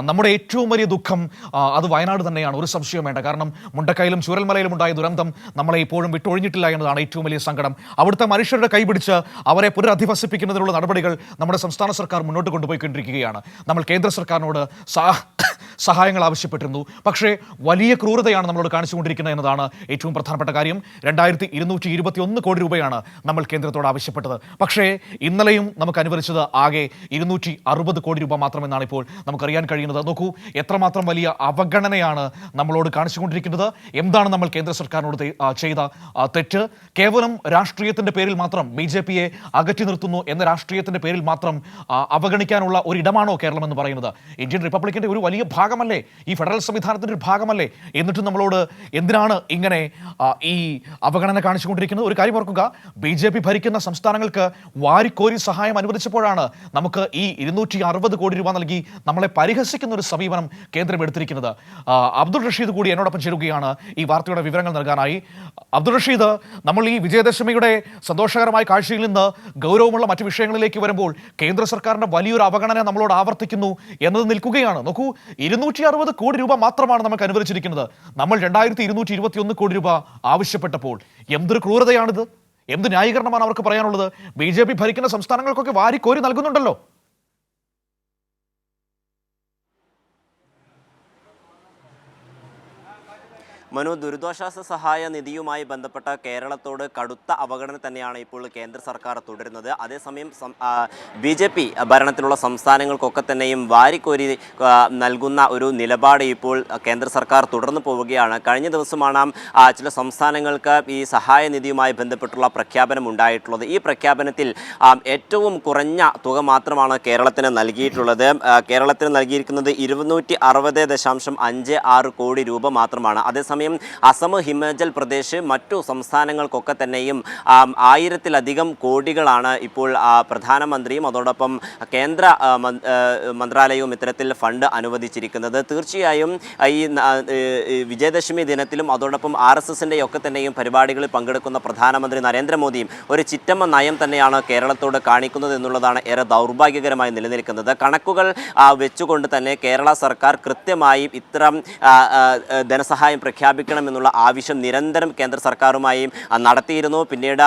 നമ്മുടെ ഏറ്റവും വലിയ ദുഃഖം അത് വയനാട് തന്നെയാണ്. ഒരു സംശയം വേണ്ട. കാരണം മുണ്ടക്കയിലും ചൂരൽമലയിലും ഉണ്ടായ ദുരന്തം നമ്മളെ ഇപ്പോഴും വിട്ടൊഴിഞ്ഞിട്ടില്ല എന്നതാണ് ഏറ്റവും വലിയ സങ്കടം. അവിടുത്തെ മനുഷ്യരുടെ കൈപിടിച്ച് അവരെ പുനരധിവസിപ്പിക്കുന്നതിനുള്ള നടപടികൾ നമ്മുടെ സംസ്ഥാന സർക്കാർ മുന്നോട്ട് കൊണ്ടുപോയിക്കൊണ്ടിരിക്കുകയാണ്. നമ്മൾ കേന്ദ്ര സർക്കാരിനോട് സഹായങ്ങൾ ആവശ്യപ്പെട്ടിരുന്നു. പക്ഷേ വലിയ ക്രൂരതയാണ് നമ്മളോട് കാണിച്ചുകൊണ്ടിരിക്കുന്നത് എന്നതാണ് ഏറ്റവും പ്രധാനപ്പെട്ട കാര്യം. രണ്ടായിരത്തി ഇരുന്നൂറ്റി ഇരുപത്തി ഒന്ന് കോടി രൂപയാണ് നമ്മൾ കേന്ദ്രത്തോട് ആവശ്യപ്പെട്ടത്. പക്ഷേ ഇന്നലെയും നമുക്ക് അനുവദിച്ചത് ആകെ ഇരുന്നൂറ്റി അറുപത് കോടി രൂപ മാത്രമെന്നാണ് ഇപ്പോൾ നമുക്കറിയാൻ കഴിയുന്നത്. നോക്കൂ എത്രമാത്രം വലിയ അവഗണനയാണ് നമ്മളോട് കാണിച്ചുകൊണ്ടിരിക്കുന്നത്. എന്താണ് നമ്മൾ കേന്ദ്ര സർക്കാരിനോട് ചെയ്ത തെറ്റ്? കേവലം രാഷ്ട്രീയത്തിന്റെ പേരിൽ മാത്രം ബി ജെ പിയെ അകറ്റി നിർത്തുന്നു എന്ന രാഷ്ട്രീയത്തിന്റെ പേരിൽ മാത്രം അവഗണിക്കാനുള്ള ഒരു ഇടമാണോ കേരളം എന്ന് പറയുന്നത്? ഇന്ത്യൻ റിപ്പബ്ലിക്കിന്റെ ഒരു വലിയ ഭാഗമല്ലേ? ഈ ഫെഡറൽ സംവിധാനത്തിന്റെ ഒരു ഭാഗമല്ലേ? എന്നിട്ടും നമ്മളോട് എന്തിനാണ് ഇങ്ങനെ ഈ അവഗണന കാണിച്ചുകൊണ്ടിരിക്കുന്നത്? ഒരു കാര്യം ഓർക്കുക ബി ജെ പി ഭരിക്കുന്ന സംസ്ഥാനങ്ങൾക്ക് വാരിക്കോരി സഹായം അനുവദിച്ചപ്പോഴാണ് നമുക്ക് ഈ ഇരുന്നൂറ്റി അറുപത് കോടി രൂപ നൽകി നമ്മളെ പരിഹസിക്കുന്ന ഒരു സമീപനം കേന്ദ്രം എടുത്തിരിക്കുന്നത്. അബ്ദുൾ റഷീദ് കൂടി എന്നോടൊപ്പം ചേരുകയാണ് ഈ വാർത്തയുടെ വിവരങ്ങൾ നൽകാനായി. അബ്ദുൾ റഷീദ് നമ്മൾ ഈ വിജയദശമിയുടെ സന്തോഷകരമായ കാഴ്ചയിൽ നിന്ന് ഗൗരവമുള്ള മറ്റു വിഷയങ്ങളിലേക്ക് വരുമ്പോൾ കേന്ദ്ര സർക്കാരിന്റെ വലിയൊരു അവഗണന നമ്മളോട് ആവർത്തിക്കുന്നു എന്നത് നിൽക്കുകയാണ്. നോക്കൂ ഇരുന്നൂറ്റി അറുപത് കോടി രൂപ മാത്രമാണ് നമുക്ക് അനുവദിച്ചിരിക്കുന്നത്. നമ്മൾ രണ്ടായിരത്തി ഇരുന്നൂറ്റി ഇരുപത്തി ഒന്ന് കോടി രൂപ ആവശ്യപ്പെട്ടപ്പോൾ എന്തൊരു ക്രൂരതയാണിത്? എന്ത് ന്യായീകരണമാണ് അവർക്ക് പറയാനുള്ളത്? ബി ഭരിക്കുന്ന സംസ്ഥാനങ്ങൾക്കൊക്കെ വാരിക്കോരി നൽകുന്നുണ്ടല്ലോ. മനു ദുരിതാശ്വാസ സഹായ നിധിയുമായി ബന്ധപ്പെട്ട കേരളത്തോട് കടുത്ത അവഗണന തന്നെയാണ് ഇപ്പോൾ കേന്ദ്ര സർക്കാർ തുടരുന്നത്. അതേസമയം ബി ജെ പി ഭരണത്തിലുള്ള സംസ്ഥാനങ്ങൾക്കൊക്കെ തന്നെയും വാരിക്കോരി നൽകുന്ന ഒരു നിലപാട് ഇപ്പോൾ കേന്ദ്ര സർക്കാർ തുടർന്നു പോവുകയാണ്. കഴിഞ്ഞ ദിവസമാണ് ചില സംസ്ഥാനങ്ങൾക്ക് ഈ സഹായ നിധിയുമായി ബന്ധപ്പെട്ടുള്ള പ്രഖ്യാപനം ഉണ്ടായിട്ടുള്ളത്. ഈ പ്രഖ്യാപനത്തിൽ ഏറ്റവും കുറഞ്ഞ തുക മാത്രമാണ് കേരളത്തിന് നൽകിയിട്ടുള്ളത്. കേരളത്തിന് നൽകിയിരിക്കുന്നത് ഇരുന്നൂറ്റി കോടി രൂപ മാത്രമാണ്. അതേസമയം അസം ഹിമാചൽ പ്രദേശ് മറ്റു സംസ്ഥാനങ്ങൾക്കൊക്കെ തന്നെയും ആയിരത്തിലധികം കോടികളാണ് ഇപ്പോൾ പ്രധാനമന്ത്രിയും അതോടൊപ്പം കേന്ദ്ര മന്ത്രാലയവും ഇത്തരത്തിൽ ഫണ്ട് അനുവദിച്ചിരിക്കുന്നത്. തീർച്ചയായും ഈ വിജയദശമി ദിനത്തിലും അതോടൊപ്പം ആർ എസ് എസിന്റെ ഒക്കെ തന്നെയും പരിപാടികളിൽ പങ്കെടുക്കുന്ന പ്രധാനമന്ത്രി നരേന്ദ്രമോദിയും ഒരു ചിറ്റമ്മ നയം തന്നെയാണ് കേരളത്തോട് കാണിക്കുന്നത് എന്നുള്ളതാണ് ഏറെ ദൗർഭാഗ്യകരമായി നിലനിൽക്കുന്നത്. കണക്കുകൾ വെച്ചുകൊണ്ട് തന്നെ കേരള സർക്കാർ കൃത്യമായും ഇത്തരം ധനസഹായം പ്രഖ്യാപിക്കണം എന്നുള്ള ആവശ്യം നിരന്തരം കേന്ദ്ര സർക്കാരുമായും നടത്തിയിരുന്നു. പിന്നീട്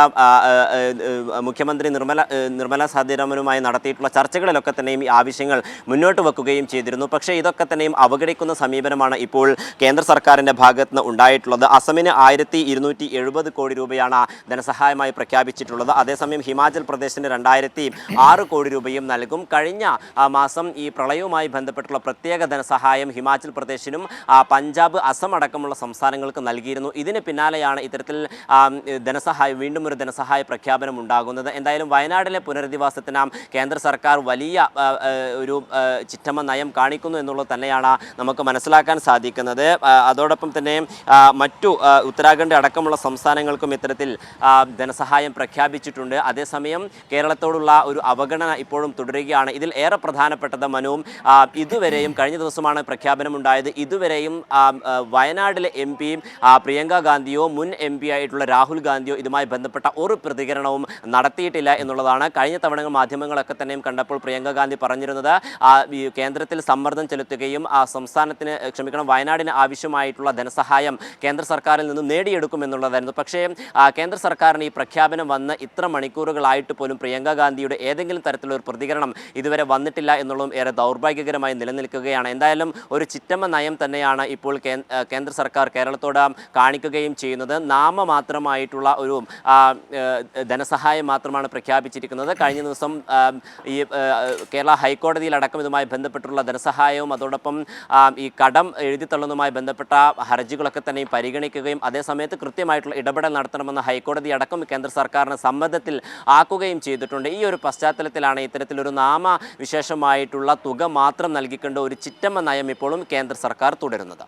മുഖ്യമന്ത്രി നിർമ്മല നിർമ്മല സീതാരാമനുമായി നടത്തിയിട്ടുള്ള ചർച്ചകളിലൊക്കെ തന്നെയും ഈ ആവശ്യങ്ങൾ മുന്നോട്ട് വെക്കുകയും ചെയ്തിരുന്നു. പക്ഷേ ഇതൊക്കെ തന്നെയും അവഗണിക്കുന്ന സമീപനമാണ് ഇപ്പോൾ കേന്ദ്ര സർക്കാരിന്റെ ഭാഗത്ത് നിന്ന് ഉണ്ടായിട്ടുള്ളത്. അസമിന് ആയിരത്തി ഇരുന്നൂറ്റി എഴുപത് കോടി രൂപയാണ് ധനസഹായമായി പ്രഖ്യാപിച്ചിട്ടുള്ളത്. അതേസമയം ഹിമാചൽ പ്രദേശിന് രണ്ടായിരത്തി ആറ് കോടി രൂപയും നൽകും. കഴിഞ്ഞ മാസം ഈ പ്രളയവുമായി ബന്ധപ്പെട്ടുള്ള പ്രത്യേക ധനസഹായം ഹിമാചൽ പ്രദേശിനും പഞ്ചാബ് അസം അടക്കമുള്ള സംസ്ഥാനങ്ങൾക്ക് നൽകിയിരുന്നു. ഇതിന് പിന്നാലെയാണ് ഇത്തരത്തിൽ ധനസഹായം വീണ്ടും ഒരു ധനസഹായ പ്രഖ്യാപനം ഉണ്ടാകുന്നത്. എന്തായാലും വയനാടിലെ പുനരധിവാസത്തിന് കേന്ദ്ര സർക്കാർ വലിയ ഒരു ചിറ്റമ്മ നയം കാണിക്കുന്നു എന്നുള്ളത് തന്നെയാണ് നമുക്ക് മനസ്സിലാക്കാൻ സാധിക്കുന്നത്. അതോടൊപ്പം തന്നെ മറ്റു ഉത്തരാഖണ്ഡ് അടക്കമുള്ള സംസ്ഥാനങ്ങൾക്കും ഇത്തരത്തിൽ ധനസഹായം പ്രഖ്യാപിച്ചിട്ടുണ്ട്. അതേസമയം കേരളത്തോടുള്ള ഒരു അവഗണന ഇപ്പോഴും തുടരുകയാണ്. ഇതിൽ ഏറെ പ്രധാനപ്പെട്ടത് മനുവും ഇതുവരെയും കഴിഞ്ഞ ദിവസമാണ് പ്രഖ്യാപനം ഉണ്ടായത് ഇതുവരെയും വയനാട്ടിലെ എം പിയും പ്രിയങ്ക ഗാന്ധിയോ മുൻ എം പി ആയിട്ടുള്ള രാഹുൽ ഗാന്ധിയോ ഇതുമായി ബന്ധപ്പെട്ട ഒരു പ്രതികരണവും നടത്തിയിട്ടില്ല എന്നുള്ളതാണ് കഴിഞ്ഞ തവണ മാധ്യമങ്ങളൊക്കെ തന്നെയും കണ്ടപ്പോൾ പ്രിയങ്ക ഗാന്ധി പറഞ്ഞിരുന്നത്. കേന്ദ്രത്തിൽ സമ്മർദ്ദം ചെലുത്തുകയും ആ സംസ്ഥാനത്തിന് ക്ഷമിക്കണം വയനാടിന് ആവശ്യമായിട്ടുള്ള ധനസഹായം കേന്ദ്ര സർക്കാരിൽ നിന്ന് നേടിയെടുക്കും എന്നുള്ളതായിരുന്നു. പക്ഷേ കേന്ദ്ര സർക്കാരിന് ഈ പ്രഖ്യാപനം വന്ന് ഇത്ര മണിക്കൂറുകളായിട്ട് പോലും പ്രിയങ്ക ഗാന്ധിയുടെ ഏതെങ്കിലും തരത്തിലുള്ള ഒരു പ്രതികരണം ഇതുവരെ വന്നിട്ടില്ല എന്നുള്ളതും ഏറെ ദൗർഭാഗ്യകരമായി നിലനിൽക്കുകയാണ്. എന്തായാലും ഒരു ചിറ്റമ്മ നയം തന്നെയാണ് ഇപ്പോൾ കേന്ദ്ര സർക്കാർ കേരളത്തോട് കാണിക്കുകയും ചെയ്യുന്നത്. നാമമാത്രമായിട്ടുള്ള ഒരു ധനസഹായം മാത്രമാണ് പ്രഖ്യാപിച്ചിരിക്കുന്നത്. കഴിഞ്ഞ ദിവസം ഈ കേരള ഹൈക്കോടതിയിലടക്കം ഇതുമായി ബന്ധപ്പെട്ടുള്ള ധനസഹായവും അതോടൊപ്പം ഈ കടം എഴുതിത്തള്ളുന്നതുമായി ബന്ധപ്പെട്ട ഹർജികളൊക്കെ തന്നെ പരിഗണിക്കുകയും അതേസമയത്ത് കൃത്യമായിട്ടുള്ള ഇടപെടൽ നടത്തണമെന്ന് ഹൈക്കോടതി അടക്കം കേന്ദ്ര സർക്കാരിന് സമ്മതത്തിൽ ആക്കുകയും ചെയ്തിട്ടുണ്ട്. ഈ ഒരു പശ്ചാത്തലത്തിലാണ് ഇത്തരത്തിലൊരു നാമ വിശേഷമായിട്ടുള്ള തുക മാത്രം നൽകിക്കൊണ്ട് ഒരു ചിറ്റമ്മ നയം ഇപ്പോഴും കേന്ദ്ര സർക്കാർ തുടരുന്നത്.